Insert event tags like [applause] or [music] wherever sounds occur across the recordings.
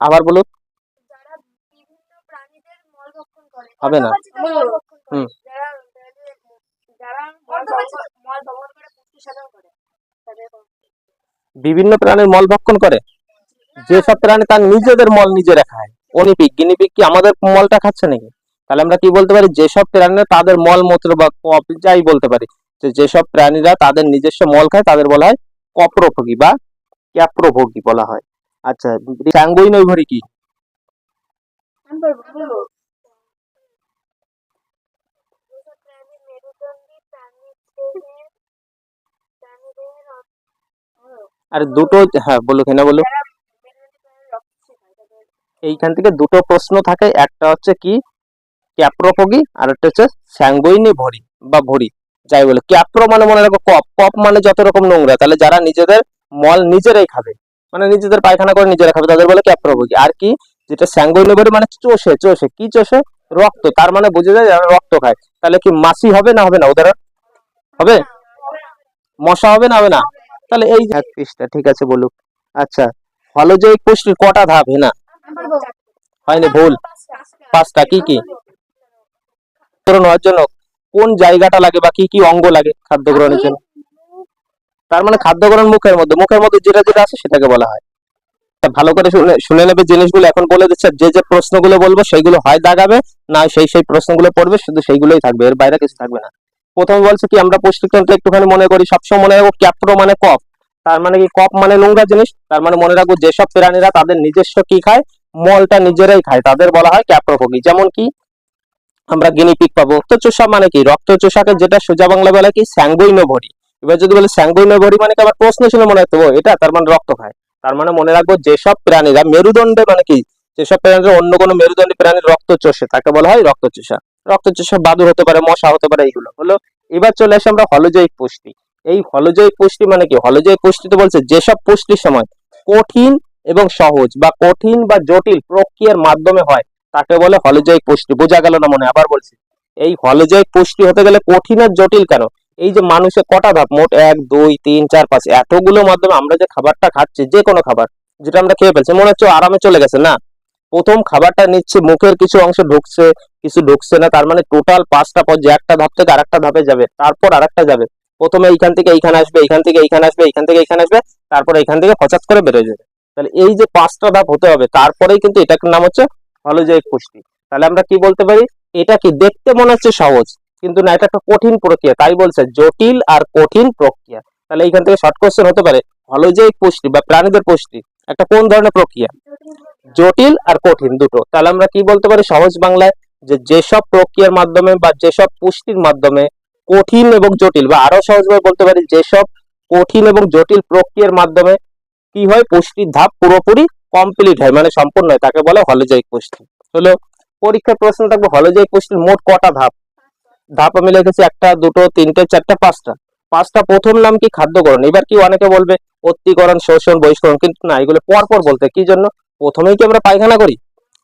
আবার বলুন। হবে না। হুম। বিভিন্ন প্রাণীর মল ভক্ষণ করে? যেসব প্রাণী তার নিজেদের মল নিজেরা খায় অনিপিক গিনিপিক কি আমাদের মলটা খাচ্ছে নাকি? তাহলে আমরা কি বলতে পারি? যেসব প্রাণীরা তাদের মল মূত্র বা কপ যাই বলতে পারি যে যেসব প্রাণীরা তাদের নিজস্ব মল খায় তাদের বলা হয় কপ্রভোগী বা ক্যাপ্রভোগী বলা হয়। আচ্ছা কি প্রাণী মেরুদণ্ডী প্রাণীদের প্রাণীদের আর দুটো হ্যাঁ বলুক না বলুক যারা মেরুদণ্ডী প্রাণীর রক্ত শেখায় তাদের এইখান থেকে দুটো প্রশ্ন থাকে, একটা হচ্ছে কি ক্যাপ্রোপগি আর একটা হচ্ছে স্যাঙ্গুইনি ভরি বা ভরি যাই বলে। ক্যাপ্রো মানে মনে রাখো কপ কপ মানে যত রকম নোংরা, তাহলে যারা নিজেদের মল নিজেরাই খাবে। মানে নিজেদের পায়খানা করে নিজেরা খাবে, তাদের বলে ক্যাপ্রোপগি আর কি? যেটা স্যাঙ্গুইনি ভরি মানে চষে চষে, কি চষে? রক্ত, তার মানে বুঝে যায় যারা রক্ত খায়। তাহলে কি মাসি হবে না হবে না উদাহরণ হবে? মশা হবে না হবে না? তাহলে এই যে এক ঠিক আছে বলুক। আচ্ছা হলজৈব পুষ্টির কটা ধাপ না হয়নি, ভুল। পাঁচটা, কি কি? গ্রহণ হওয়ার জন্য কোন জায়গাটা লাগে বা কি কি অঙ্গ লাগে খাদ্য গ্রহণের জন্য? তার মানে খাদ্য গ্রহণ মুখের মধ্যে মুখের মধ্যে যেটা যেটা আছে সেটাকে বলা হয়। তা ভালো করে শুনে শুনে নেবে জিনিসগুলো, এখন বলে দিচ্ছে যে যে প্রশ্নগুলো বলব সেইগুলো হয় দাগাবে, না সেই সেই প্রশ্নগুলো পড়বে, শুধু সেইগুলোই থাকবে, এর বাইরে কিছু থাকবে না। প্রথমে বলছে কি, আমরা পুষ্টিতন্ত্র একটুখানি মনে করি, সবসময় মনে রাখব ক্যাপ্রো মানে কফ। তার মানে কি, কফ মানে নোংরা জিনিস, তার মানে মনে রাখব যেসব প্রাণীরা তাদের নিজস্ব কি খায়, মলটা নিজেরাই খায়, তাদের বলা হয় ক্যাপ্রোভোগী। যেমন কি, আমরা গিনিপিক পাবো। তো চোষা মানে কি রক্ত চোষাকে যেটা সোজা বাংলা বলে কি স্যাঙ্গুইনো ভরি এবার যদি বলে স্যাঙ্গুইনো ভরি মানে কি? আবার প্রশ্ন শুনে মনে রাখতে এটা তার মানে রক্ত খায়। তার মানে মনে রাখব যেসব প্রাণীরা মেরুদণ্ডে মানে কি? যেসব প্রাণীরা অন্য কোনো মেরুদণ্ডী প্রাণীর রক্ত চষে তাকে বলা হয় রক্ত চোষা রক্ত চোষা বাদুর হতে পারে, মশা হতে পারে, এইগুলো। হলো, এবার চলে আসে আমরা হলজৈব পুষ্টি। এই হলজৈব পুষ্টি মানে কি? হলজৈব পুষ্টিতে বলছে যেসব পুষ্টির সময় কঠিন এবং সহজ বা কঠিন বা জটিল প্রক্রিয়ার মাধ্যমে হয়, তাকে বলে হলজৈব পুষ্টি। বোঝা গেল না মনে? আবার বলছি। এই হলজৈব পুষ্টি হতে গেলে কঠিন আর জটিল কেন? এই যে মানুষের কটা ধাপ? মোট এক, দুই, তিন, চার, পাঁচ। এতগুলো মাধ্যমে আমরা যে খাবারটা খাচ্ছি, যে কোনো খাবার, যেটা আমরা খেয়ে ফেলছি, মনে হচ্ছে আরামে চলে গেছে, না? প্রথম খাবারটা নিচ্ছে, মুখের কিছু অংশ ঢুকছে, কিছু ঢুকছে না, তার মানে টোটাল পাঁচটা পর যে একটা ধাপ থেকে আরেকটা ধাপে যাবে, তারপর আরেকটা যাবে। প্রথমে এইখান থেকে এইখানে আসবে, এইখান থেকে এইখানে আসবে, এইখান থেকে এইখানে আসবে, তারপর এইখান থেকে হঠাৎ করে বেরোয় যাবে। তাহলে এই যে পাঁচটা ধাপ হতে হবে, তারপরেই কিন্তু এটার নাম হচ্ছে হলজৈব পুষ্টি। তাহলে আমরা কি বলতে পারি? এটা কি দেখতে মনে হচ্ছে সহজ। কিন্তু না, এটা একটা কঠিন প্রক্রিয়া। তাই বলছে, জটিল আর কঠিন প্রক্রিয়া। তাহলে এইখান থেকে শর্ট কোশ্চেন হতে পারে হলজৈব পুষ্টি বা প্রাণীদের পুষ্টি, একটা কোন ধরনের প্রক্রিয়া? জটিল আর কঠিন দুটো। তাহলে আমরা কি বলতে পারি সহজ বাংলায়? যে যেসব প্রক্রিয়ার মাধ্যমে বা যেসব পুষ্টির মাধ্যমে কঠিন এবং জটিল, বা আরও সহজভাবে বলতে পারি যেসব কঠিন এবং জটিল প্রক্রিয়ার মাধ্যমে কি হয়, পুষ্টির ধাপ পুরোপুরি কমপ্লিট হয় মানে সম্পূর্ণ হয়। তাকে বলে হলজৈব পুষ্টি। হলো, পরীক্ষার প্রশ্ন থাকবে হলজৈব পুষ্টির মোট কটা ধাপ? ধাপ আমি লিখেছি একটা, দুটো, তিনটে, চারটে, পাঁচটা। পাঁচটা প্রথম নাম কি খাদ্যকরণ? এবার কি অনেকে বলবে অত্তিকরণ শোষণ, বহিষ্করণ, কিন্তু না, এগুলো পর পর বলতে কি জন্য? প্রথমেই কি আমরা পায়খানা করি?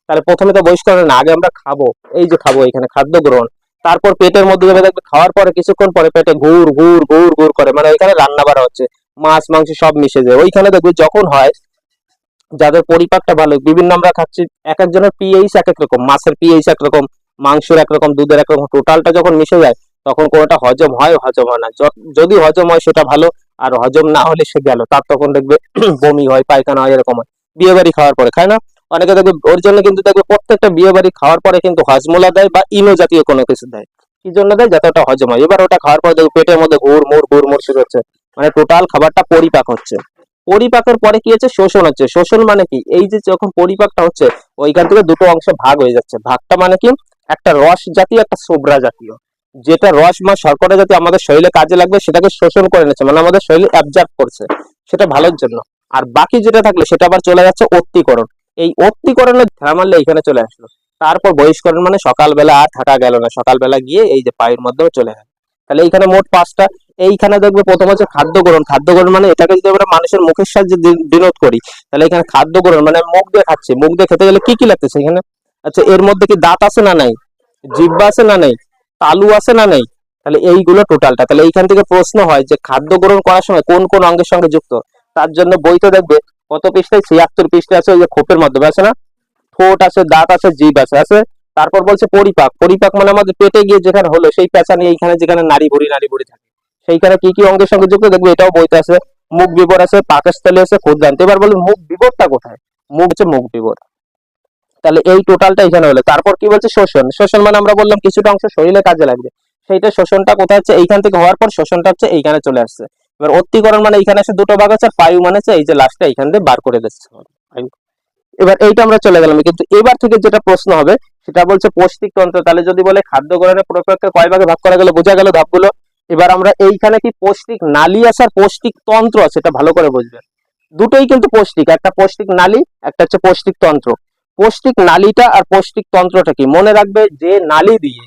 তাহলে প্রথমে তো বহিষ্করণ, না, আগে আমরা খাব, এই যে খাব এখানে খাদ্য গ্রহণ তারপর পেটের মধ্যে যাবে দেখবে খাওয়ার পরে কিছুক্ষণ পরে পেটে ঘুর ঘুর ঘুর ঘুর করে মানে ওইখানে রান্না বাড়া হচ্ছে, মাছ, মাংস সব মিশে যায়। ওইখানে দেখবে যখন হয়, যাদের পরিপাকটা ভালো, বিভিন্ন আমরা খাচ্ছি, এক একজনের পিএইচ এক এক রকম, মাছের পিএইচ এক রকম মাংসের একরকম, দুধের একরকম টোটালটা যখন মিশে যায়, তখন কোনোটা হজম হয় হজম হয় না। যদি হজম হয় সেটা ভালো, আর হজম না হলে সে গেল। তার তখন দেখবে [clears throat] বমি হয়, পায়খানা হয়, এরকম হয়। বিয়ে বাড়ি খাওয়ার পরে, খায় না? অনেকে দেখবে, ওর জন্য কিন্তু দেখবে প্রত্যেকটা বিয়ে বাড়ি খাওয়ার পরে কিন্তু হজমোলা দেয় বা ইনো জাতীয় কোনো কিছু দেয়। কি জন্য দেয়? যাতে ওটা হজম হয়। এবার ওটা খাওয়ার পরে দেখবে পেটের মধ্যে ঘুর, মুর ঘুর মুর শুরু হচ্ছে। মানে টোটাল খাবারটা পরিপাক হচ্ছে। পরিপাকের পরে কি হচ্ছে? শোষণ হচ্ছে। শোষণ মানে কি? এই যে যখন পরিপাকটা হচ্ছে, ওইখান থেকে দুটো অংশে ভাগ হয়ে যাচ্ছে। ভাগটা মানে কি? একটা রস জাতীয়, একটা সোবরা জাতীয়। যেটা রস বা শর্করা জাতীয় আমাদের শরীরে কাজে লাগবে, সেটাকে শোষণ করে নিচ্ছে মানে আমাদের শরীরে অ্যাবজার্ভ করছে। সেটা ভালোর জন্য। আর বাকি যেটা থাকলে, সেটা আবার চলে যাচ্ছে অত্তিকরণ এই অত্তিকরণের ধারা মারলে এখানে চলে আসলো। তারপর বহিষ্করণ মানে সকালবেলা আর থাকা গেল না। সকালবেলা গিয়ে এই যে পায়ের মধ্যেও চলে গেল। তাহলে এইখানে মোট পাঁচটা। এইখানে দেখবে প্রথম হচ্ছে খাদ্য গ্রহণ খাদ্য গ্রহণ মানে এটাকে যদি আমরা মানুষের মুখের সাহায্যে ডিনোট করি, তাহলে এখানে খাদ্য গ্রহণ মানে মুখ দিয়ে খাচ্ছে। মুখ দিয়ে খেতে গেলে কি কি লাগতেছে এখানে? আচ্ছা এর মধ্যে কি দাঁত আছে না নাই? জিব্বা আছে না নেই? তালু আছে না নেই? তাহলে এইগুলো টোটালটা তাহলে এইখান থেকে প্রশ্ন হয় যে খাদ্য গ্রহণ করার সময় কোন কোন অঙ্গের সঙ্গে যুক্ত? তার জন্য বইতে দেখবে, কত পৃষ্ঠায়? ছিয়াত্তর পৃষ্ঠা আছে ওই যে খোপের মাধ্যমে, আছে না? ঠোঁট আছে, দাঁত আছে, জিভ আছে আছে? তারপর বলছে পরিপাক। পরিপাক মানে আমাদের পেটে গিয়ে যেখানে হলো, সেই পেঁচা নিয়ে এইখানে যেখানে নারী ভুড়ি নারী ভুড়ি থাকে। সেইখানে কি কি অঙ্গের সঙ্গে যুক্ত? দেখবে এটাও বইতে আছে। মুখ বিবর আছে, পাকস্থলী আছে, ক্ষুদ্রান্ত। এবার বলুন, মুখ বিবরটা কোথায়? মুখ হচ্ছে মুখ বিবর। তাহলে এই টোটালটা এখানে হলো। তারপর কি বলছে? শোষণ। শোষণ মানে আমরা বললাম কিছুটা অংশ শরীরে কাজে লাগবে। সেইটা শোষণটা কোথায় হচ্ছে? এইখান থেকে হওয়ার পর শোষণটা হচ্ছে এইখানে চলে আসছে। এবার অত্তিকরণ মানে এইখানে এসে দুটো ভাগ আছে ফাইভ মানে এই যে লাস্টটা এইখান দিয়ে বার করে দিচ্ছে। এবার এইটা আমরা চলে গেলাম। কিন্তু এবার থেকে যেটা প্রশ্ন হবে, সেটা বলছে পৌষ্টিক তন্ত্র। তাহলে যদি বলে খাদ্য গ্রহণের প্রক্রিয়াকে কয় ভাগে ভাগ করা গেল? বোঝা গেল ধাপগুলো। এবার আমরা এইখানে কি পৌষ্টিক নালী আছে আর পৌষ্টিক তন্ত্র আছে? এটা ভালো করে বুঝবেন দুটোই কিন্তু পৌষ্টিক। একটা পৌষ্টিক নালী, একটা হচ্ছে পৌষ্টিক তন্ত্র। পৌষ্টিক নালীটা আর পৌষ্টিক তন্ত্রটা কি? মনে রাখবে যে নালী দিয়ে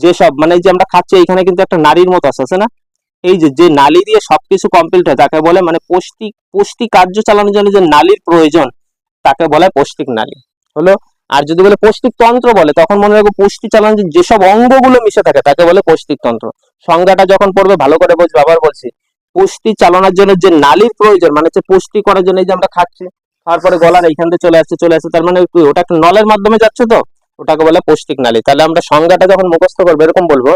যেসব মানে যে আমরা খাচ্ছি, এইখানে কিন্তু একটা নারীর মতো আছে না? এই যে যে নালী দিয়ে সবকিছু কমপ্লিট হয়, তাকে বলে মানে পৌষ্টিক পুষ্টি কার্য চালানোর জন্য যে নালীর প্রয়োজন, তাকে বলে পৌষ্টিক নালী। হলো? আর যদি বলে পৌষ্টিক তন্ত্র বলে, তখন মনে রাখব পুষ্টি চালানোর যেসব অঙ্গগুলো মিশে থাকে, তাকে বলে পৌষ্টিক তন্ত্র। সংজ্ঞাটা যখন পড়বে, ভালো করে বুঝবে, আবার বলছি। পুষ্টি চালানোর জন্য যে নালীর প্রয়োজন মানে হচ্ছে পুষ্টি করার জন্য যে আমরা খাচ্ছি তারপরে গলার এইখান থেকে চলে আসছে চলে আসছে। তার মানে ওটা একটা নলের মাধ্যমে যাচ্ছে তো? ওটাকে বলে পৌষ্টিক নালী। তাহলে আমরা সংজ্ঞাটা যখন মুখস্থ করব, এরকম বলব,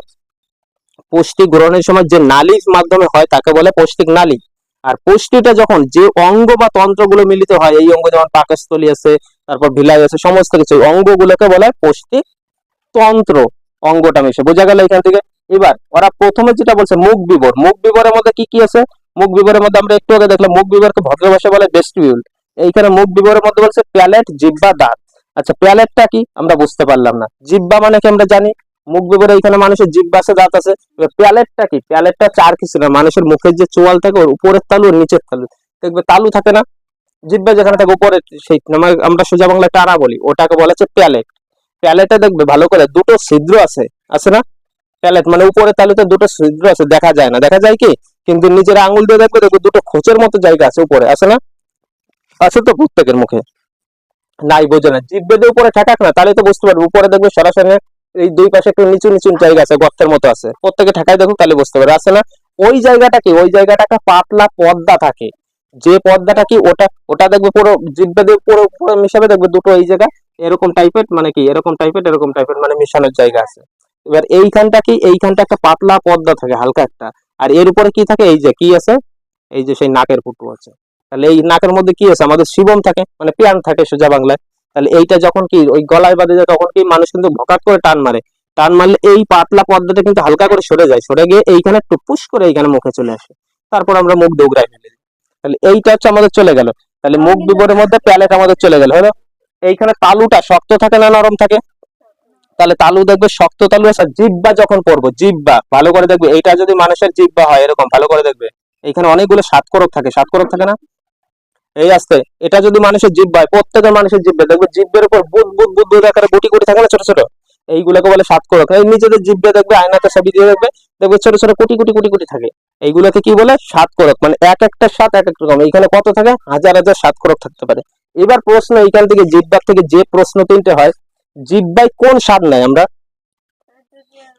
পুষ্টি গ্রহণের সময় যে নালীর মাধ্যমে হয়, তাকে বলে পৌষ্টিক নালী। আর পুষ্টিটা যখন যে অঙ্গ বা তন্ত্রগুলো মিলিত হয়, এই অঙ্গ যেমন পাকস্থলী আছে, তারপর ভিলাই আছে, সমস্ত কিছু অঙ্গগুলোকে বলে পৌষ্টিক তন্ত্র, অঙ্গটা মিশে। বোঝা গেল এখান থেকে? এবার, ওরা প্রথমে যেটা বলছে, মুখ বিবর। মুখ বিবরের মধ্যে কি কি আছে? মুখ বিবরের মধ্যে আমরা একটু আগে দেখলাম, মুখ বিবরকে ভদ্র ভাষায় বলে ভেস্টিবিউল এইখানে মুখ বিবরের মধ্যে বলছে প্যালেট জিব্বা দাঁত। আচ্ছা প্যালেটটা কি? আমরা বুঝতে পারলাম না। জিব্বা মানে কি আমরা জানি? মুখ বিবরে এখানে মানুষের জিব্বা আছে, দাঁত আছে। প্যালেটটা কি? প্যালেটটা চার কিছু না, মানুষের মুখের যে চোয়াল থাকে, ওর উপরের তালু আর নিচের তালু। দেখবে তালু থাকে না? জিব্বা যেখানে থাকে, উপরে সেই আমরা সোজা বাংলায় টারা বলি, ওটাকে বলা হচ্ছে প্যালেট। প্যালেটে দেখবে ভালো করে দুটো ছিদ্র আছে আছে না? প্যালেট মানে উপরে তালুতে দুটো ছিদ্র আছে, দেখা যায় না। দেখা যায় কি? কিন্তু নিজের আঙুল দিয়ে দেখবে দেখবে দুটো খোঁচের মতো জায়গা আছে উপরে, আছে না? আছে তো প্রত্যেকের মুখে। নাই বোঝে না। জিব্বে দিয়ে উপরে ঠেকাক না তাহলে তো বুঝতে পারবে। উপরে দেখবে সরাসরি এই দুই পাশে একটু নিচু নিচু জায়গা আছে, গর্তের মতো আছে। প্রত্যেকে ঠেকায় দেখো তাহলে বুঝতে পারবে। আছে না? ওই জায়গাটা কি? ওই জায়গাটা একটা পাতলা পর্দা থাকে। যে পর্দাটা কি? ওটা ওটা দেখবে পুরো জিব্বে দিয়ে পুরো পুরো মিশাবে, দেখবে দুটো এই জায়গা এরকম টাইপের মানে কি? এরকম টাইপের এরকম টাইপের মানে মিশানোর জায়গা আছে। এবার এইখানটা কি? এইখানটা একটা পাতলা পর্দা থাকে, হালকা একটা। আর এর উপরে কি থাকে? এই যে, কি আছে? এই যে সেই নাকের ফুটু আছে। তাহলে এই নাকের মধ্যে কি আছে? আমাদের শিবম থাকে মানে পিয়ান থাকে সোজা বাংলায়। তাহলে এইটা যখন কি, ওই গলায় বাঁধে যায়, তখন কি মানুষ কিন্তু ভকাট করে টান মারে। টান মারলে এই পাতলা পর্দাটা কিন্তু হালকা করে সরে যায়। সরে গিয়ে এইখানে টুপুস করে এইখানে মুখে চলে আসে। তারপর আমরা মুখ দৌড়াই ফেলে দিই। তাহলে এইটা হচ্ছে আমাদের চলে গেল। তাহলে মুখ বিবরের মধ্যে প্যালেট আমাদের চলে গেল। হলো, এইখানে তালুটা শক্ত থাকে না নরম থাকে? তাহলে তালু দেখবে শক্ত তালু আছে জিব্বা যখন পড়ব জিব্বা ভালো করে দেখবে। এইটা যদি মানুষের জিব্বা হয় এরকম, ভালো করে দেখবে। এইখানে অনেকগুলো সাতকরক থাকে। সাতকরক থাকে না? এই আসতে এটা যদি মানুষের জিব্বা হয়, প্রত্যেকের মানুষের জিব্বে দেখবে জিব্বের উপর বুদ বুদ বুদ বুদ আকারে গুটি গুটি থাকে না ছোট ছোট? এইগুলোকে বলে সাতকরক এই নিজেদের জিব্বে দেখবে, আয়নাতে ছবি দিয়ে দেখবে দেখবে ছোট ছোট কোটি কোটি কোটি কোটি থাকে। এইগুলোকে কি বলে? সাতকরক মানে এক একটা সাত, এক এক রকম। এইখানে কত থাকে? হাজার হাজার সাতকরক থাকতে পারে। এবার প্রশ্ন এইখান থেকে জিব্বার থেকে যে প্রশ্ন তিনটে হয় জিব্বাই কোন স্বাদ নাই আমরা?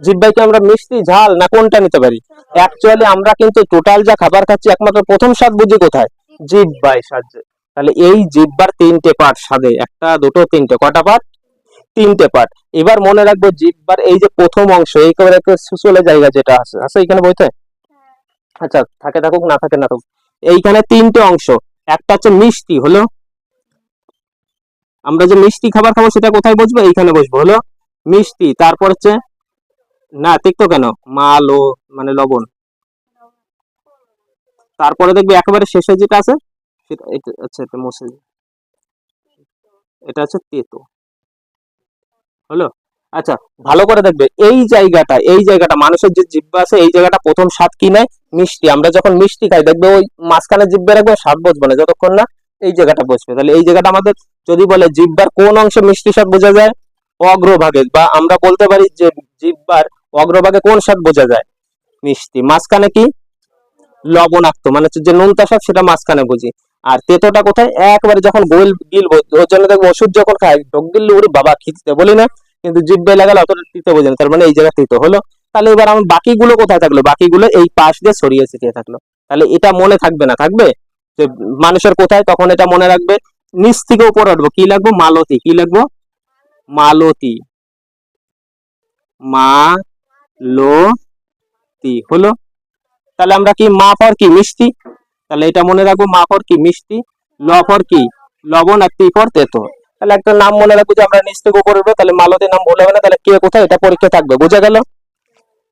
জিব্বাইকে আমরা মিষ্টি, ঝাল, না কোনটা নিতে পারি? অ্যাকচুয়ালি আমরা কিন্তু টোটাল যা খাবার খাচ্ছি, একমাত্র প্রথম স্বাদ বুঝি কোথায়? জিব্বাই সাহায্যে তাহলে এই জিব্বার তিনটে পার্ট স্বাদে একটা, দুটো, তিনটে। কটা পার্ট? তিনটে পার্ট। এবার মনে রাখব জিব্বার এই যে প্রথম অংশ এই করে সুসলে জায়গা যেটা আছে। আছে এখানে বইতে? আচ্ছা থাকে থাকুক, না থাকে না থাকুক। এইখানে তিনটে অংশ। একটা হচ্ছে মিষ্টি, হলো? আমরা যে মিষ্টি খাবার খাব সেটা কোথায় বসবো? এইখানে বসবো, হলো? মিষ্টি। তারপর হচ্ছে, না, তিক্ত কেন? মাল ও মানে লবণ। তারপরে দেখবি একেবারে শেষে যেটা আছে, সেটা আচ্ছা এটা মুছে। এটা হচ্ছে তেতো। হলো? আচ্ছা ভালো করে দেখবে, এই জায়গাটা এই জায়গাটা, মানুষের যে জিব্বা আছে, এই জায়গাটা প্রথম স্বাদ কি নেয়? মিষ্টি। আমরা যখন মিষ্টি খাই, দেখবে ওই মাঝখানে জিব্বে রাখবে স্বাদ বসবে না, যতক্ষণ না এই জায়গাটা বসবে। তাহলে এই জায়গাটা আমাদের যদি বলে জিব্বার কোন অংশে মিষ্টি স্বাদ বোঝা যায়? অগ্রভাগে, বা আমরা বলতে পারি যে জিব্বার অগ্রভাগে কোন স্বাদ বোঝা যায়? মিষ্টি। মাঝখানে কি? লবণাক্ত মানে হচ্ছে যে নোনতা স্বাদ সেটা মাঝখানে বুঝি। আর তেতোটা কোথায়? একবারে যখন গোল গিলবো ওর জন্য দেখব ওষুধ যখন খাই ঢোক গিললে ওরে বাবা খিচতে বলি না, কিন্তু জিব্বে লাগালে অতটা তিতে বোঝে না। তার মানে এই জায়গা তিতো হলো। তাহলে এবার আমার বাকিগুলো কোথায় থাকল? বাকিগুলো এই পাশ দিয়ে ছড়িয়ে ছিটিয়ে থাকল। তাহলে এটা মনে থাকবে না, থাকবে? যে মানুষের কোথায়, তখন এটা মনে রাখবে। নিচ থেকে উপরে উঠবো। কি লাগবো? মালতী। কি লাগবো? মালতী। মা লো তি হলো তাহলে আমরা কি মা ফর কি? মিষ্টি। তাহলে এটা মনে রাখব মা ফর কি? মিষ্টি। ল ফর কি? লবণ আর তি তেতো। তাহলে একটা নাম মনে রাখব যে আমরা নিচ থেকে উপরে তাহলে মালতী নাম বলে হবে না, তাহলে কে কোথায়? এটা পরীক্ষা থাকবে, বোঝা গেল?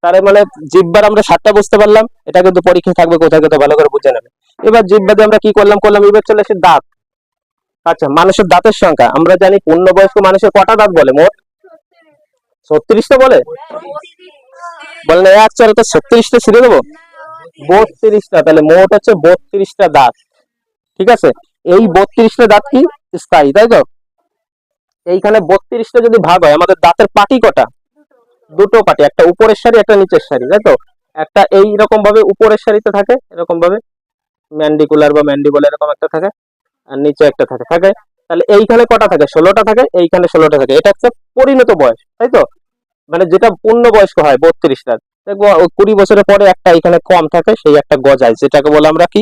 তার মানে জিব্বার আমরা সাতটা বুঝতে পারলাম, এটা কিন্তু পরীক্ষা থাকবে কোথায় কোথায়, ভালো করে বুঝে নেবে। এবার জিব্বা দিয়ে আমরা কি করলাম করলাম, এবার চলে আসে দাঁত। আচ্ছা মানুষের দাঁতের সংখ্যা, আমরা জানি পূর্ণবয়স্ক মানুষের কটা দাঁত বলে? মোট? ছত্রিশটা বলে? বলেন এক চারে তো ছত্রিশটা ছিঁড়ে দেবো? বত্রিশটা, তাহলে মোট হচ্ছে বত্রিশটা দাঁত। ঠিক আছে? এই বত্রিশটা দাঁত কি? স্থায়ী, তাই তো? এইখানে বত্রিশটা যদি ভাগ হয়, আমাদের দাঁতের পাটি কটা? দুটো পাটি, একটা উপরের সারি, একটা নিচের সারি, তাই তো? একটা এই রকম ভাবে উপরের সারিতে থাকে, এরকম ভাবে ম্যান্ডিকুলার বা ম্যান্ডিবল এরকম একটা থাকে, আর নিচে একটা থাকে থাকে? তাহলে এইখানে কটা থাকে? ষোলোটা থাকে, এইখানে ষোলোটা থাকে। এটা হচ্ছে পরিণত বয়স, তাই তো? মানে যেটা পূর্ণ বয়স্ক হয় বত্রিশটা দেখব কুড়ি বছরের পরে একটা এখানে কম থাকে, সেই একটা গজায়, যেটাকে বলে আমরা কি?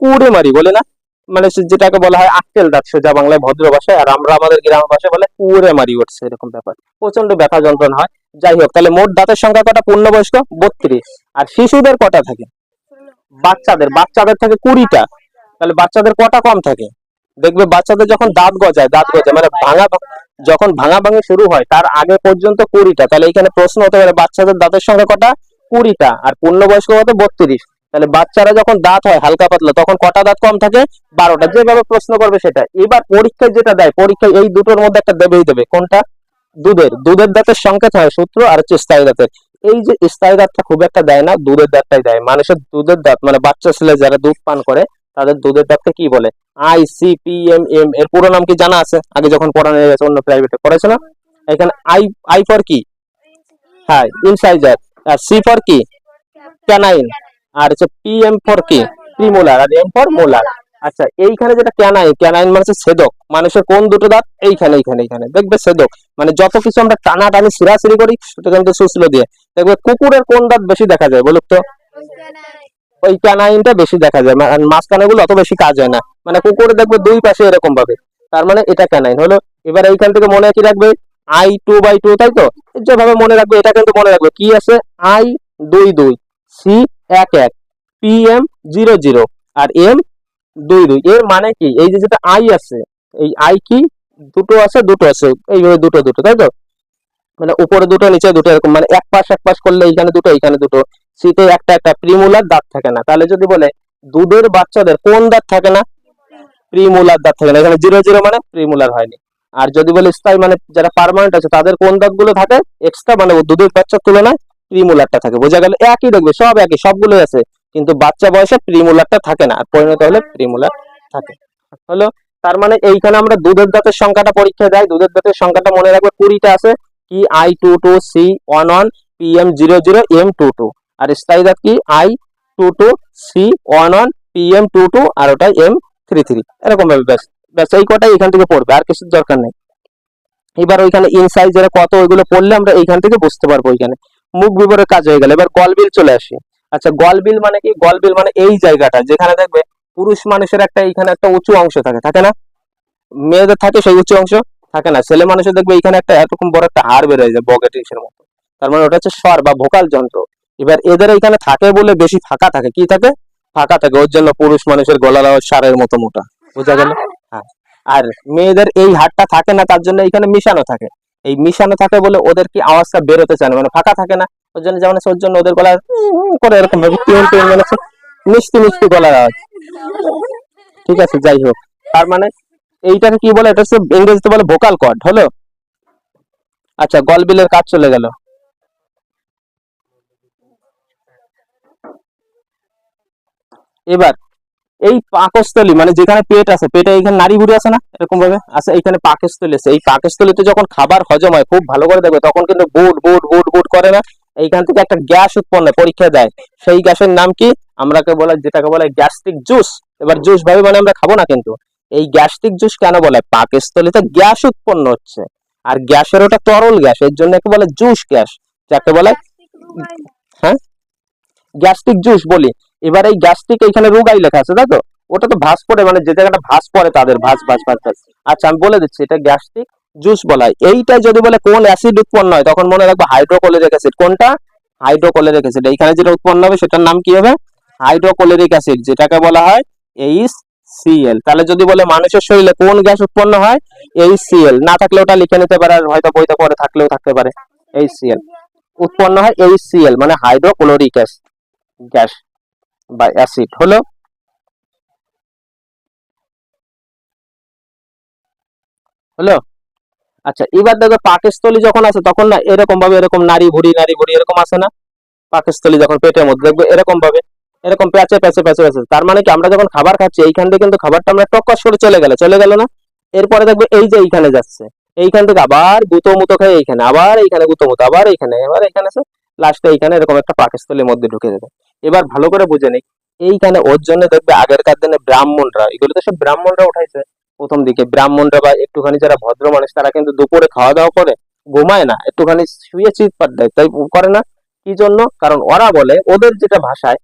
কুড়ে মারি বলে না? মানে যেটাকে বলা হয় আক্কেল দাঁত সোজা বাংলায় ভদ্র ভাষায়, আর আমরা আমাদের গ্রাম ভাষায় বলে কুড়ে মারি উঠছে এরকম ব্যাপার। প্রচণ্ড ব্যথা যন্ত্রণা হয়। যাই হোক, তাহলে মোট দাঁতের সংখ্যা কটা? পূর্ণবয়স্ক? বত্রিশ। আর শিশুদের কটা থাকে? বাচ্চাদের বাচ্চাদের থাকে কুড়িটা। তাহলে বাচ্চাদের কটা কম থাকে? দেখবে বাচ্চাদের যখন দাঁত গজায় দাঁত গজায় মানে ভাঙা যখন ভাঙা ভাঙি শুরু হয়, তার আগে পর্যন্ত কুড়িটা। তাহলে এখানে প্রশ্ন হতে পারে, বাচ্চাদের দাঁতের সংখ্যা কটা? কুড়িটা। আর পূর্ণবয়স্ক কত বত্রিশ। তাহলে বাচ্চারা যখন দাঁত হয়, হালকা পাতলা, তখন কটা দাঁত কম থাকে? বারোটা। যেভাবে প্রশ্ন করবে সেটা এবার পরীক্ষায় যেটা দেয়, পরীক্ষায় এই দুটোর মধ্যে একটা দেবেই দেবে। কোনটা? দুধের। দুধের দাঁতের সংকেত হয় সূত্র আর হচ্ছে স্থায়ী দাঁতের। এই যে স্থায়ী দাঁতটা খুব একটা দেয় না, দুধের দাঁতটাই দেয়। মানুষের দুধের দাঁত মানে বাচ্চা ছেলে যারা দুধ পান করে তাদের দুধের দাঁতকে কি বলে? I C P M M এর পুরো নাম কি জানা আছে? আগে যখন পড়ানো গেছে, অন্য প্রাইভেটে পড়েছে না? এখানে আই আই ফর কি হ্যাঁ ইনসাইজার আর সি ফর কি ক্যানাইন আর হচ্ছে পি এম ফর কি প্রিমোলার আর এম ফর মোলার আচ্ছা এইখানে যেটা ক্যানাইন ক্যানাইন মানে ছেদক। মানুষের কোন দুটো দাঁত? এইখানে এইখানে এইখানে। দেখবে ছেদক। মানে যত কিছু আমরা টানা টানি সিরাসিরি করি, সেটা কিন্তু সুসলো দিয়ে। দেখবে কুকুরের কোন দাঁত বেশি দেখা যায় বলুক তো? ওই ক্যানাইনটা বেশি দেখা যায়, মা- আর মাঝখানে গুলো অত বেশি কাজ হয় না। মানে কুকুরে দেখবে দুই পাশে এরকম ভাবে। তার মানে এটা ক্যানাইন। হলো, এবার এইখান থেকে মনে কি রাখবে? আই টু বাই টু তাই তো? যেভাবে মনে রাখবে, এটা কিন্তু মনে রাখবে। কি আছে? আই দুই দুই। সি এক এক পি এম জিরো জিরো আর এম দুই দুই। এর মানে কি? এই যে যেটা আই আছে, এই আই কি? দুটো আছে দুটো আছে। এইভাবে দুটো দুটো, তাই তো? মানে উপরে দুটো, নিচে দুটো, এরকম। মানে এক পাশ এক পাশ করলে এইখানে দুটো এইখানে দুটো। শীতে একটা একটা প্রিমুলার দাঁত থাকে না। তাহলে যদি বলে দুধের বাচ্চাদের কোন দাঁত থাকে না? প্রিমুলার দাঁত থাকে না। এখানে জিরো জিরো মানে প্রিমুলার হয়নি। আর যদি বলে স্থায়ী মানে যারা পারমানেন্ট আছে, তাদের কোন দাঁতগুলো থাকে? এক্সট্রা মানে দুধের বাচ্চার তুলনায় প্রিমুলারটা থাকে। বোঝা গেল একই দেখবে সব একই সবগুলো আছে। কিন্তু বাচ্চা বয়সে প্রিমুলারটা থাকে না। আর পরিণত হলে প্রিমুলার থাকে। হলো, তার মানে এইখানে আমরা দুধের দাঁতের সংখ্যাটা পরীক্ষা দেয় দুধের দাঁতের সংখ্যাটা মনে রাখবে কুড়িটা আছে। কি I two two C one one P M zero zero M two two আর স্থায়ী দাঁত কি? I two two C one one P M two two আর ওটা এম থ্রি থ্রি এরকম ভাবে ব্যাস। ব্যাস, এই কটাই এখান থেকে পড়বে, আর কিছু দরকার নেই। এবার ওইখানে ইনসাইজের কত, ওইগুলো পড়লে আমরা এইখান থেকে বুঝতে পারব ওইখানে। মুখ বিবরের কাজ হয়ে গেল। এবার গলবিল চলে আসি। আচ্ছা গলবিল মানে কি? গলবিল মানে এই জায়গাটা, যেখানে দেখবে পুরুষ মানুষের একটা এইখানে একটা উঁচু অংশ থাকে থাকে না? মেয়েদের থাকে সেই উঁচু অংশ, থাকে না? ছেলে মানুষের দেখবে এখানে একটা এরকম বড় একটা হাড় বেরোয় যায় বগেটিসের মতো। তার মানে ওটা হচ্ছে স্বর বা ভোকাল যন্ত্র। এবার এদের এখানে থাকে বলে বেশি ফাঁকা থাকে। কি থাকে? ফাঁকা থাকে, ওর জন্য পুরুষ মানুষের গলার সারের মতো মোটা। বোঝা গেল? হ্যাঁ। আর মেয়েদের এই হাড়টা থাকে না, তার জন্য এখানে মিশানো থাকে। এই মিশানো থাকে বলে ওদের কি আওয়াজটা বেরোতে চায় না মানে ফাঁকা থাকে না। ওর জন্য যেমন ওর জন্য ওদের গলা করে এরকম ভাবে মানে মিষ্টি মিষ্টি গলার আওয়াজ। ঠিক আছে, যাই হোক। তার মানে এইটাকে কি বলে? এটা হচ্ছে ইংরেজিতে বলে ভোকাল কর্ড হলো? আচ্ছা গলবিলের কাজ চলে গেল। এবার এই পাকস্থলী মানে যেখানে পেট আছে পেটে এইখানে নারী বুড়ি আছে না? এরকম ভাবে? আছে এইখানে পাকস্থলী আছে। এই পাকস্থলীতে যখন খাবার হজম হয় খুব ভালো করে দেখবে তখন কিন্তু বুট বুট বুট বুট করে না? এইখান থেকে একটা গ্যাস উৎপন্ন পরীক্ষা দেয়। সেই গ্যাসের নাম কি? আমরাকে বলে যেটাকে বলে গ্যাস্ট্রিক জুস। এবার জুস ভাবে মানে আমরা খাব না কিন্তু। এই গ্যাস্ট্রিক জুস কেন বলে? পাকস্থলীতে গ্যাস উৎপন্ন হচ্ছে। আর গ্যাসের ওটা তরল গ্যাস এর জন্য একে বলে জুস গ্যাস। যাকে বলে হ্যাঁ? গ্যাস্ট্রিক জুস বলি। এবার এই গ্যাস্ট্রিক এখানে রোগাই লেখা আছে, তাই তো? ওটা তো ভাস পড়ে মানে যে জায়গাটা ভাস পড়ে তাদের ভাস ভাস ভাস ভাস আচ্ছা আমি বলে দিচ্ছি, এটা গ্যাস্ট্রিক জুস বলা হয়। এইটাই যদি বলে কোন অ্যাসিড উৎপন্ন হয়, তখন মনে রাখবে হাইড্রোক্লোরিক অ্যাসিড কোনটা? হাইড্রোক্লোরিক অ্যাসিড এইখানে যেটা উৎপন্ন হবে, সেটার নাম কি হবে? হাইড্রোক্লোরিক অ্যাসিড যেটাকে বলা হয় এইচ সিএল তাহলে যদি বলে মানুষের শরীরে কোন গ্যাস উৎপন্ন হয়? এইচ সিএল না থাকলে ওটা লিখে নিতে পারে, আর হয়তো বইতে পরে থাকলেও থাকতে পারে। HCl উৎপন্ন হয় এইচ সিএল মানে হাইড্রোক্লোরিক গ্যাস বা অ্যাসিড হলো হলো? আচ্ছা এবার দেখো পাকস্থলী যখন আছে তখন না এরকম ভাবে এরকম নারী ভুড়ি নারী ভুড়ি এরকম আসে না? পাকস্থলী যখন পেটের মধ্যে দেখবে এরকম ভাবে, এরকম প্যাচে প্যাচে প্যাচে প্যাচে। তার মানে কি আমরা যখন খাবার খাচ্ছি, এইখান থেকে কিন্তু খাবারটা আমরা টক্কস করে চলে গেল চলে গেল না? এরপরে দেখবে এই যে এইখানে যাচ্ছে, এইখান থেকে আবার গুতো মুতো খাই এইখানে, আবার এইখানে গুতো মুতো, আবার এইখানে আবার এইখানে আছে। লাস্টে এইখানে এরকম একটা পাকস্থলীর মধ্যে ঢুকে যাবে। এবার ভালো করে বুঝে নিই এইখানে ওর জন্য দেখবে আগেরকার দিনে ব্রাহ্মণরা, এগুলো তো সব ব্রাহ্মণরা উঠাইছে। প্রথম দিকে ব্রাহ্মণরা বা একটুখানি যারা ভদ্র মানুষ, তারা কিন্তু দুপুরে খাওয়া দাওয়া করে, ঘুমায় না, একটুখানি শুয়ে চিৎপাত দেয়, তাই করে না। কি জন্য? কারণ ওরা বলে, ওদের যেটা ভাষায়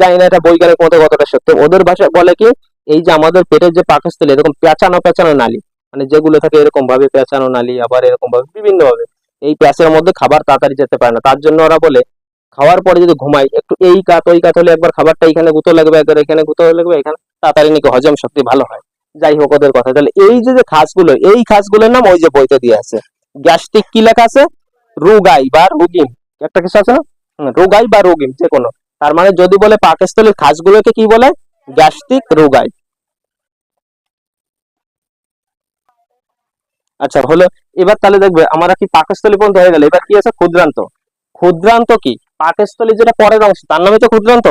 জানি না এটা বৈজ্ঞানিক মতো কতটা সত্য, ওদের ভাষায় বলে কি, এই যে আমাদের পেটের যে পাকস্থলী, এরকম পেঁচানো পেঁচানো নালী মানে যেগুলো থাকে এরকম ভাবে পেঁচানো নালী, আবার এরকম ভাবে বিভিন্ন ভাবে এই প্যাঁচের মধ্যে খাবার তাড়াতাড়ি যেতে পারে না। তার জন্য ওরা বলে খাওয়ার পরে যদি ঘুমাই, একটু এই কাত, ওই কাত হলে একবার খাবারটা এখানে গুঁতো লাগবে, একবার এখানে গুঁতো লাগবে, এখানে তাড়াতাড়ি নাকি হজম শক্তি ভালো হয়। যাই হোক ওদের কথা। তাহলে এই যে যে খাসগুলো, এই খাসগুলোর নাম ওই যে বইতে দিয়ে আছে। গ্যাস্ট্রিক কি লেখা আছে? রুগাই বা রুগিম। একটা কিছু আছে না? রুগাই বা রুগিম, যে কোনো। তার মানে যদি বলে পাকস্থলীর খাসগুলোকে কি বলে? গ্যাস্ট্রিক রুগাই। আচ্ছা হলো, এবার তাহলে দেখবে, আমরা কি পাকস্থলী পর্যন্ত হয়ে গেল, এবার কি আছে? ক্ষুদ্রান্ত। ক্ষুদ্রান্ত কি? পাকস্থলী যেটা পরের অংশ, তার নামে তো ক্ষুদ্রান্ত।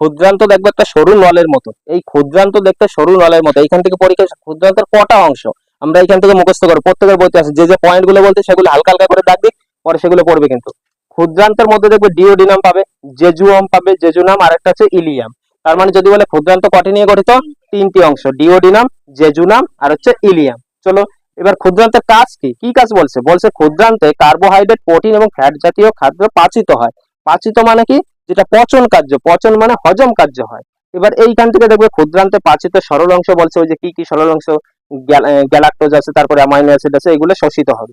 ক্ষুদ্রান্ত দেখবে একটা সরু নলের মতো। এই ক্ষুদ্রান্ত দেখতে সরু নলের মতো। এইখান থেকে পরীক্ষা ক্ষুদ্রান্তের কটা অংশ? আমরা এখান থেকে মুখস্থ করব। প্রত্যেকের বইতে আছে, যে যে পয়েন্টগুলো বলতে সেগুলো হালকা হালকা করে দাগ দিক পরে সেগুলো পড়বে কিন্তু। ক্ষুদ্রান্তের মধ্যে দেখবে ডিওডিনাম পাবে জেজুয়াম পাবে জেজুনাম আর একটা আছে ইলিয়াম তার মানে যদি বলে ক্ষুদ্রান্ত কটি নিয়ে গঠিত? তিনটি অংশ ডিওডিনাম জেজুনাম আর হচ্ছে ইলিয়াম চলো এবার ক্ষুদ্রান্তের কাজ কি? কি কাজ বলছে? বলছে ক্ষুদ্রান্তে কার্বোহাইড্রেট প্রোটিন এবং ফ্যাট জাতীয় খাদ্য পাচিত হয়। পাচিত মানে কি? যেটা পচন কার্য। পচন মানে হজম কার্য হয়। এবার এইখান থেকে দেখবে ক্ষুদ্রান্তে পাচিত সরল অংশ বলছে, ওই যে কি কি সরল অংশ? গ্যালাক্টোজ আছে, তারপরে অ্যামাইনো অ্যাসিড আছে, এগুলো শোষিত হবে।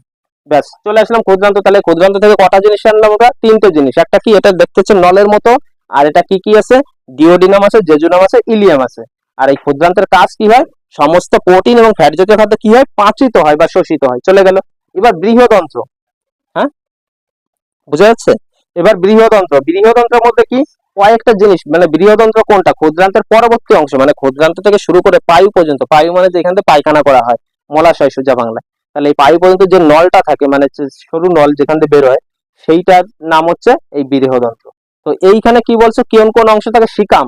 ব্যাস, চলে আসলাম ক্ষুদ্রান্ত। তাহলে ক্ষুদ্রান্ত থেকে কটা জিনিস আনলাম আমরা? তিনটে জিনিস। একটা কি? এটা দেখতেছে নলের মতো। আর এটা কি কি আছে? ডিওডিনাম আছে, জেজুনাম আছে, ইলিয়াম আছে। আর এই ক্ষুদ্রান্তের কাজ কি হয়? সমস্ত প্রোটিন এবং ফ্যাট জাতীয় খাদ্য কি হয়? পাচিত হয় বা শোষিত হয়। চলে গেল। এবার বৃহদন্ত্র। হ্যাঁ? বুঝা যাচ্ছে? এবার বৃহদন্ত্র। বৃহদন্ত্রের মধ্যে কি? কয়েকটা জিনিস। মানে বৃহদন্ত্র কোনটা? ক্ষুদ্রান্তের পরবর্তী অংশ। মানে ক্ষুদ্রান্ত থেকে শুরু করে পায়ু পর্যন্ত। পায়ু মানে যেখান থেকে পায়খানা করা হয়। মলাশয়, সোজা বাংলায়। তাহলে এই পায়ু পর্যন্ত যে নলটা থাকে মানে সরু নল যেখান থেকে বের হয়, সেইটার নাম হচ্ছে এই বৃহদন্ত্র। তো এইখানে কি বলছো? কোন কোন অংশ থাকে? সিকাম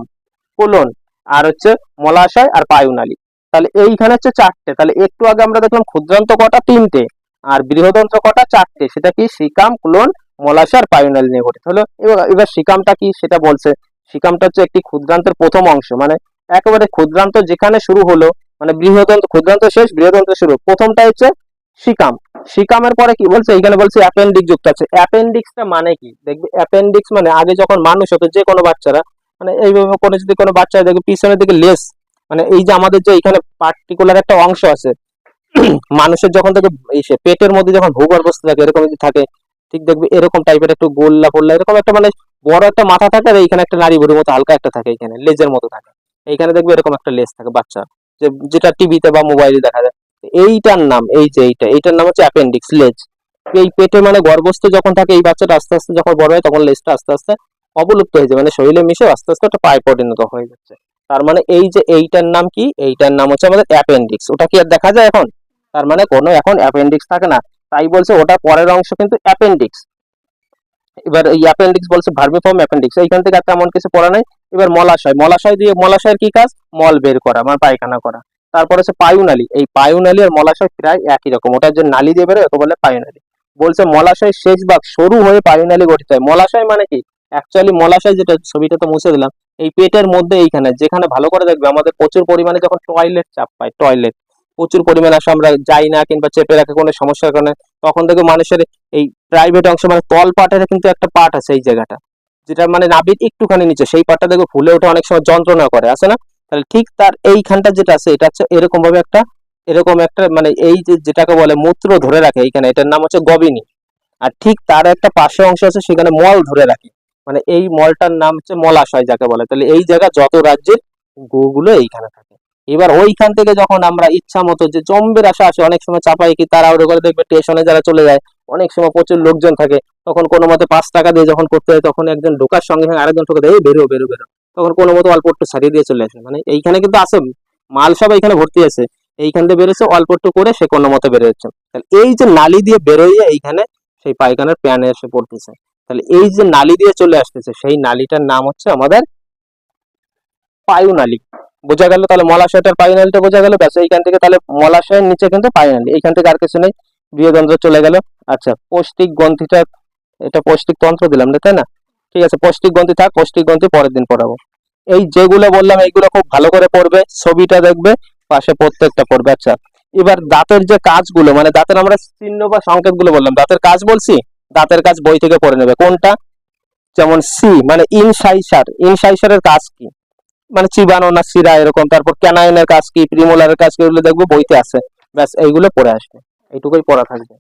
কোলন, আর হচ্ছে মলাশয় আর পায়ুনালী। তাহলে এইখানে হচ্ছে চারটে। তাহলে একটু আগে আমরা দেখলাম ক্ষুদ্রান্ত কটা? তিনটে। আর বৃহদন্ত্র কটা? চারটে। সেটা কি? সিকাম, ক্লোন, মলাশয় আর পায়ুনালী নিয়ে গঠিত। হলো এবার এবার সিকামটা কি? সেটা বলছে। সিকামটা হচ্ছে একটি ক্ষুদ্রান্তের প্রথম অংশ। মানে একেবারে ক্ষুদ্রান্ত যেখানে শুরু হলো মানে বৃহদন্ত ক্ষুদ্রান্ত শেষ বৃহদন্ত শুরু। প্রথমটা হচ্ছে সিকাম। সিকামের পরে কি বলছে? এখানে বলছে অ্যাপেন্ডিক্স যুক্ত আছে। অ্যাপেন্ডিক্সটা মানে কি? দেখবে অ্যাপেন্ডিক্স মানে আগে যখন মানুষ হতো, যে কোনো বাচ্চারা মানে এইভাবে কোনো যদি কোনো বাচ্চা দেখবে, পিছনের দিকে লেস মানে এই যে আমাদের যে এখানে পার্টিকুলার একটা অংশ আছে, মানুষের যখন থেকে পেটের মধ্যে যখন ভূগর্ভস্থ থাকে, এরকম যদি থাকে, ঠিক দেখবে এরকম টাইপের একটু গোল্লা ফোল্লা, এরকম একটা মানে বড় একটা মাথা থাকে আর এইখানে একটা নারী ভুড়ির মতো হালকা একটা থাকে এখানে লেজের মতো থাকে। এইখানে দেখবে এরকম একটা লেজ থাকে বাচ্চা, যে যেটা টিভিতে বা মোবাইলে দেখা যায়। এইটার নাম, এই যে এইটা, এইটার নাম হচ্ছে অ্যাপেন্ডিক্স লেজ এই পেটে মানে গর্ভস্থ যখন থাকে, এই বাচ্চাটা আস্তে আস্তে যখন বড় হয়, তখন লেজটা আস্তে আস্তে অবলুপ্ত হয়ে যায় মানে শরীরে মিশে আস্তে আস্তে একটা পায়ে পরিণত হয়ে যাচ্ছে। তার মানে এই যে এইটার নাম কি? এইটার নাম হচ্ছে আমাদের অ্যাপেন্ডিক্স ওটা কি আর দেখা যায় এখন? তার মানে কোনো এখন অ্যাপেন্ডিক্স থাকে না। তাই বলছে ওটা পরের অংশ কিন্তু অ্যাপেন্ডিক্স এবার এই অ্যাপেন্ডিক্স বলছে ভার্মিফর্ম অ্যাপেন্ডিক্স এইখান থেকে তেমন কিছু পড়া নাই। এবার মলাশয়। মলাশয় দিয়ে মলাশয়ের কি কাজ? মল বের করা মানে পায়খানা করা। তারপর হচ্ছে পায়ুনালী। এই পায়ুনালী আর মলাশয় প্রায় একই রকম। ওটার যে নালী দিয়ে বেরোয়, ওকে বলে পায়ুনালী। বলছে মলাশয় শেষ ভাগ সরু হয়ে পায়ুনালী গঠিত হয়। মলাশয় মানে কি? অ্যাকচুয়ালি মলাশয় যেটা, ছবিটা তো মুছে দিলাম। এই পেটের মধ্যে এইখানে, যেখানে ভালো করে দেখবে, আমাদের প্রচুর পরিমাণে যখন টয়লেট চাপ পায় টয়লেট প্রচুর পরিমাণে আসে আমরা যাই না কিংবা চেপে রাখে কোনো সমস্যার কারণে, তখন দেখবে মানুষের এই প্রাইভেট অংশ মানে তল পাটের কিন্তু একটা পার্ট আছে এই জায়গাটা, যেটা মানে নাভির একটুখানি নিচে, সেই পার্টটা দেখবে ফুলে ওঠে অনেক সময় যন্ত্রণা করে, আছে না? তাহলে ঠিক তার এইখানটা যেটা আছে, এটা হচ্ছে এরকম ভাবে একটা, এরকম একটা মানে এই যে যেটাকে বলে মূত্র ধরে রাখে, এইখানে, এটার নাম হচ্ছে গবিনী, আর ঠিক তার একটা পাশে অংশ আছে, সেখানে মল ধরে রাখে। মানে এই মলটার নাম হচ্ছে মলাশয় যাকে বলে। তাহলে এই জায়গা যত রাজ্যের গোগুলো এইখানে থাকে। এবার ওইখান থেকে যখন আমরা ইচ্ছা মতো যে জম্বের আশা আসে, অনেক সময় চাপাই কি তারা ওটা করে দেখবে স্টেশনে যারা চলে যায়, অনেক সময় প্রচুর লোকজন থাকে, তখন কোনো মতে পাঁচ টাকা দিয়ে যখন করতে হয় তখন একজন ঢোকার সঙ্গে সঙ্গে আরেকজন ঠোকে দেয় বেরো বেরো বেরো। তখন কোনো মতো অল্প একটু ছাড়িয়ে দিয়ে চলে আসে। মানে এইখানে কিন্তু আছে মাল সব এইখানে ভর্তি আছে। এইখান দিয়ে বেরোচ্ছে অল্প একটু করে সে কোনো মতে বেরো যাচ্ছে তাহলে এই যে নালি দিয়ে বেরোইয়ে এইখানে সেই পায়খানার প্যানে এসে পড়তেছে। তাহলে এই যে নালি দিয়ে চলে আসতেছে, সেই নালিটার নাম হচ্ছে আমাদের পায়ু নালী বোঝা গেল তাহলে মলাশয়টার পায়ু নালীটা বোঝা গেল, ব্যাস এইখান থেকে তাহলে মলাশয়ের নিচে কিন্তু পায়ু নালী এইখান থেকে আর কিছু নেই বৃহদন্ত্র চলে গেল। আচ্ছা পৌষ্টিক গ্রন্থিটা, এটা পৌষ্টিক তন্ত্র দিলাম না তাই না? ঠিক আছে, পৌষ্টিক গ্রন্থি থাক, পৌষ্টিক গ্রন্থি পরের দিন পড়াবো। এই যেগুলো বললাম, এইগুলো খুব ভালো করে পড়বে, ছবিটা দেখবে, পাশে প্রত্যেকটা পড়বে। আচ্ছা এবার দাঁতের যে কাজগুলো মানে দাঁতের আমরা চিহ্ন বা সংকেতগুলো বললাম, দাঁতের কাজ বলছি? দাঁতের কাজ বই থেকে পড়ে নেবে। কোনটা? যেমন সি মানে ইনসাইসার ইনসাইসারের কাজ কি? মানে চিবানো না সিরা এরকম। তারপর ক্যানাইনের কাজ কি? প্রিমোলারের কাজ কি? এগুলো দেখব বইতে আছে। ব্যাস, এইগুলো পড়ে আসবে। এইটুকুই পড়া থাকবে।